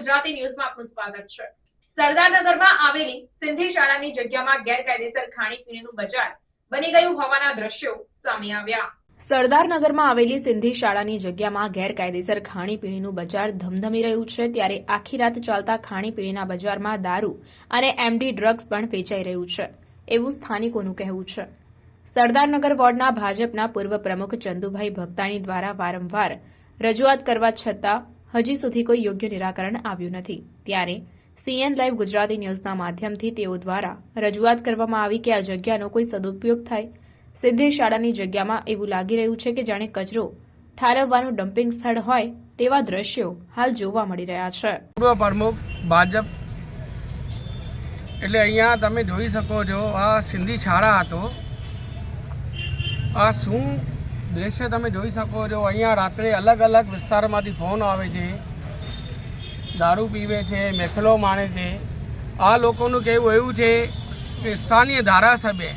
ગુજરાતી ન્યૂઝમાં આપનું સ્વાગત છે. સરદારનગરમાં આવેલી સિંધી શાળાની જગ્યામાં ગેરકાયદેસર ખાણીપીણીનું બજાર બની ગયું હોવાના દ્રશ્યો સામે આવ્યા. સરદારનગરમાં આવેલી સિંધી શાળાની જગ્યામાં ગેરકાયદેસર ખાણીપીણીનું બજાર ધમધમી રહ્યું છે, ત્યારે આખી રાત ચાલતા ખાણીપીણીના બજારમાં દારૂ અને એમડી ડ્રગ્સ પણ વેચાઈ રહ્યું છે, એવું સ્થાનિકોનું કહેવું છે. સરદારનગર વોર્ડના ભાજપના પૂર્વ પ્રમુખ ચંદુભાઈ ભક્તાણી દ્વારા વારંવાર રજૂઆત કરવા છતાં હજી સુધી કોઈ યોગ્ય નિરાકરણ આવ્યું નથી. ત્યારે સીએન લાઈવ ગુજરાતી ન્યૂઝના માધ્યમથી તેઓ દ્વારા રજૂઆત કરવામાં આવી કે આ જગ્યાનો કોઈ સદુપયોગ થાય. સિદ્ધિ શાળાની જગ્યામાં એવું લાગી રહ્યું છે કે જાણે કચરો ઠાલવવાનું ડમ્પિંગ સ્થળ હોય તેવા દ્રશ્યો હાલ જોવા મળી રહ્યા છે. પૂર્વ પ્રમુખ, ભાજપ. એટલે અહીંયા તમે જોઈ શકો છો, આ સિંધી શાળા હતો. આ શું દ્રશ્ય તમે જોઈ શકો છો, અહીંયા રાત્રે અલગ અલગ વિસ્તારમાંથી ફોન આવે છે, દારૂ પીવે છે, મેખલો માણે છે. આ લોકોનું કહેવું એવું છે કે સ્થાનીય ધારાસભ્ય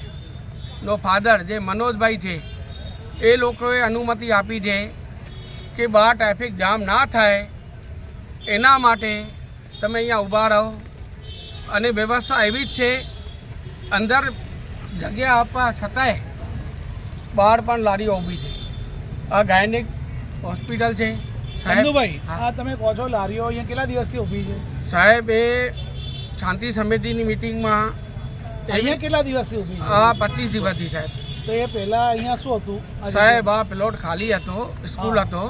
નો ફાધર જે મનોજભાઈ છે, એ લોકોએ અનુમતિ આપી છે કે બહાર ટ્રાફિક જામ ના થાય, એના માટે તમે અહીંયા ઊભા રહો. અને વ્યવસ્થા એવી જ છે, અંદર જગ્યા આપવા છતાંય બહાર પણ લારીઓ ઊભી છે. આ ગાયનિક હોસ્પિટલ છે. સાહેબ ચંદુભાઈ હા. આ તમે કહો છો લારીઓ અહીંયા કેટલા દિવસથી ઊભી છે? સાહેબ એ શાંતિ સમિતિની મિટિંગમાં અહીંયા કેટલા દિવસથી ઊભી છે? આ પચીસ દિવસથી સાહેબ. તો એ પહેલાં અહીંયા શું હતું? સાહેબ આ પ્લોટ ખાલી હતો સ્કૂલ હતો.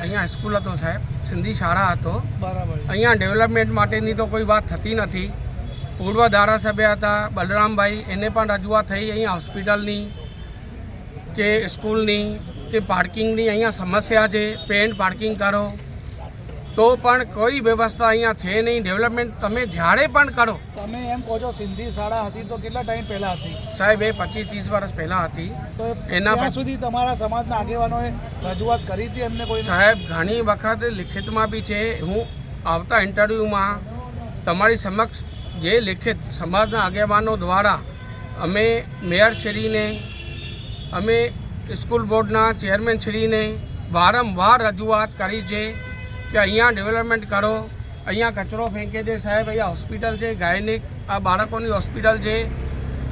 અહીંયા સ્કૂલ હતો સાહેબ. સિંધી શાળા હતો. બરાબર. અહીંયા ડેવલપમેન્ટ માટેની તો કોઈ વાત થતી નથી. પૂર્વ ધારાસભ્ય હતા બલરામભાઈ એને પણ રજૂઆત થઈ અહીંયા હોસ્પિટલની કે સ્કૂલની કે પાર્કિંગની અહીંયા સમસ્યા છે પેન્ટ પાર્કિંગ કરો. તો પણ કોઈ વ્યવસ્થા અહીંયા છે નહીં. ડેવલપમેન્ટ તમે જ્યારે પણ કરો. તમે એમ કહો છો સિંધી શાળા હતી તો કેટલા ટાઈમ પહેલા હતી? સાહેબ એ પચીસ ત્રીસ વર્ષ પહેલાં હતી. તો એના સુધી તમારા સમાજના આગેવાનોએ રજૂઆત કરી હતી એમને કોઈ સાહેબ ઘણી વખત લિખિતમાં બી છે. હું આવતા ઇન્ટરવ્યૂમાં તમારી સમક્ષ જે લિખિત સમાજના આગેવાનો દ્વારા અમે મેયરશ્રીને અમે સ્કૂલ બોર્ડના ચેરમેનશ્રીને વારંવાર રજૂઆત કરી છે કે અહીંયા ડેવલપમેન્ટ કરો. અહીંયા કચરો ફેંકે છે સાહેબ અહીંયા હોસ્પિટલ છે ગાયનિક આ બાળકોની હોસ્પિટલ છે.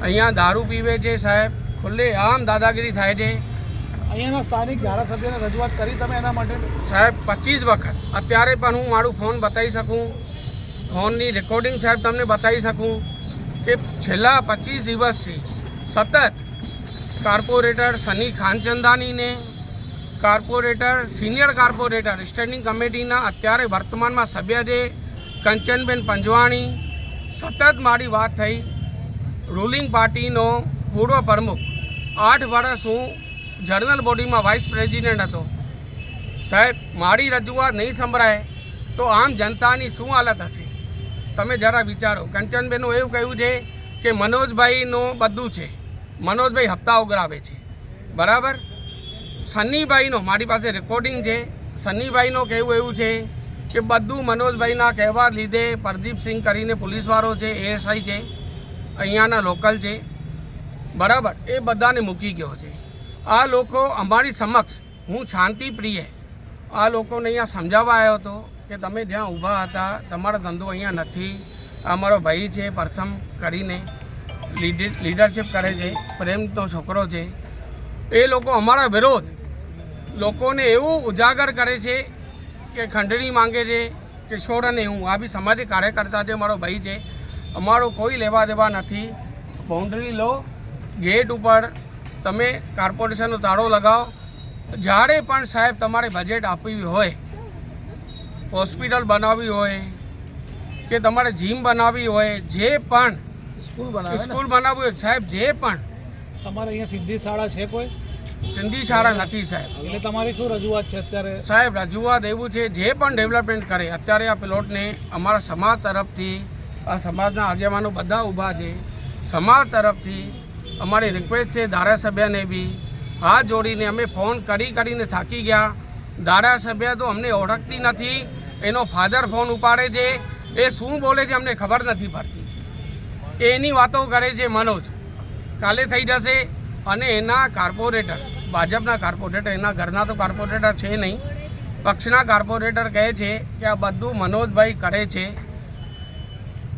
અહીંયા દારૂ પીવે છે સાહેબ ખુલ્લે આમ દાદાગીરી થાય છે. અહીંયાના સ્થાનિક ધારાસભ્યને રજૂઆત કરી તમે એના માટે? સાહેબ પચીસ વખત. અત્યારે પણ હું મારું ફોન બતાવી શકું? ફોનની રેકોર્ડિંગ સાહેબ તમને બતાવી શકું? કે છેલ્લા પચીસ દિવસથી સતત કાર્પોરેટર સની ખાનચંદાનીને, કાર્પોરેટર, સિનિયર કાર્પોરેટર, સ્ટેન્ડિંગ કમિટીના અત્યારે વર્તમાનમાં સભ્ય છે કંચનબેન પંજવાણી. સતત મારી વાત થઈ. રૂલિંગ પાર્ટીનો પૂર્વ પ્રમુખ. આઠ વર્ષ હું જનરલ બોડીમાં વાઇસ પ્રેસિડેન્ટ હતો. સાહેબ, મારી રજૂઆત નહીં સંભળાય તો આમ જનતાની શું હાલત હશે? તમે જરા વિચારો. કંચનબેનનું એવું કહ્યું છે કે મનોજભાઈનું બધું છે. મનોજભાઈ હપ્તા ઉઘરાવે છે. બરાબર? સન્નીભાઈનો, મારી પાસે રેકોર્ડિંગ છે. સન્નીભાઈનો કહેવું એવું છે કે બધું મનોજભાઈના કહેવા લીધે પ્રદીપસિંહ કરીને પોલીસવાળો છે એએસઆઈ છે, અહીંયાના લોકલ છે. બરાબર? એ બધાને મૂકી ગયો છે. આ લોકો અમારી સમક્ષ, હું શાંતિ પ્રિય આ લોકોને અહીંયા સમજાવવા આવ્યો હતો કે તમે જ્યાં ઊભા હતા, તમારો ધંધો અહીંયા નથી અમારો ભાઈ છે પ્રથમ કરીને. લીડરશિપ કરે છે, પ્રેમનો છોકરો છે. એ લોકો અમારા વિરોધ. લોકોને એવું ઉજાગર કરે છે કે ખંડણી માંગે છે, કે છોડ અને હું, આ બી સામાજિક કાર્યકર્તા છે, મારો ભાઈ છે. અમારો કોઈ લેવા દેવા નથી. બાઉન્ડરી લો ગેટ ઉપર તમે કોર્પોરેશનનો તાળો લગાવો. જ્યારે પણ સાહેબ તમારે બજેટ આપવી હોય હોસ્પિટલ બનાવવી હોય, કે તમારે જીમ બનાવવી હોય, જે પણ સ્કૂલ બનાવે સ્કૂલ બનાવવું સાહેબ જે પણ. તમારે અહીંયા સિંધી શાળા છે કોઈ? સિંધી શાળા નથી સાહેબ. એટલે તમારી શું રજૂઆત છે અત્યારે? સાહેબ રજૂઆત એવું છે જે પણ ડેવલપમેન્ટ કરે અત્યારે આ પ્લોટને અમારા સમાજ તરફથી આ સમાજના આગેવાનો બધા ઊભા છે. સમાજ તરફથી અમારી રિક્વેસ્ટ છે ધારાસભ્યને બી હાથ જોડીને અમે ફોન કરી કરીને થાકી ગયા. ધારાસભ્ય તો અમને ઓળખતી નથી એનો ફાધર ફોન ઉપાડે છે. એ શું બોલે છે અમને ખબર નથી પડતી. એની વાતો કરે છે મનોજ. કાલે થઈ જશે અને એના કાર્પોરેટર ભાજપના કાર્પોરેટર એના ઘરના તો કાર્પોરેટર છે નહીં. પક્ષના કોર્પોરેટર કહે છે કે આ બધું મનોજભાઈ કરે છે.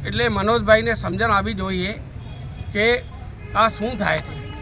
એટલે મનોજભાઈને સમજણ આવી જોઈએ કે આ શું થાય છે.